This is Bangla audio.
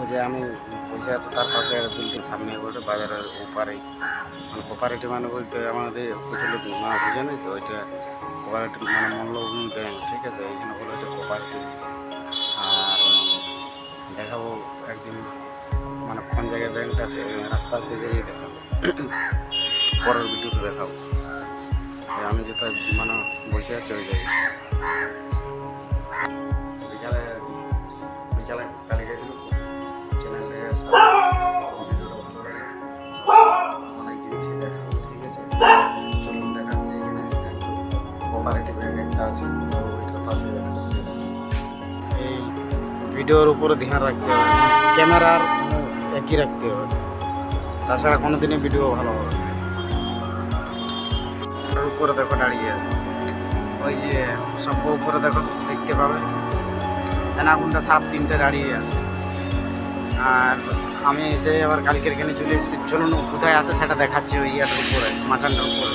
ওই যে আমি বসে আছে তার পাশে একটা বিল্ডিং সামনে বলতে বাজারের ওপারে। মানে কোপারেটিভ মানে বলতে আমাদের লোক মানে বুঝে নেই তো, ওইটা কোপারেটিভ মানে মূল্যভূমি ব্যাংক ঠিক আছে? এইখানে বলে ওইটা কোপারেটিভ আর দেখাবো একদিন মানে কোন জায়গায় ব্যাংকটা থেকে রাস্তা থেকে দেখাবো। পরের ভিডিওতে দেখাবো। আমি যেটা মানে বসে আছি ওই জায়গায়। চ্যানেলে ভিডিওটা ভালো লাগে। অনেক জিনিসই দেখাবো, ঠিক আছে? চলুন দেখাচ্ছে এখানে। কোপারেটিভ একটা আছে এই ভিডিওর উপরে ধ্যান রাখতে হবে, ক্যামেরার একই রাখতে হবে। তাছাড়া কোনো দিনই ভিডিও ভালো হবে। উপরে দেখো দাঁড়িয়ে আছে। ওই যে সব উপরে দেখো, দেখতে পাবে? এনাগুনটা সাত তিনটে দাঁড়িয়ে আছে। আর আমি এসে আবার কালকের এখানে চলে এসেছি। চলুন কোথায় আছে সেটা দেখাচ্ছি ওই ইয়াটার উপরে, মাচানটার উপরে।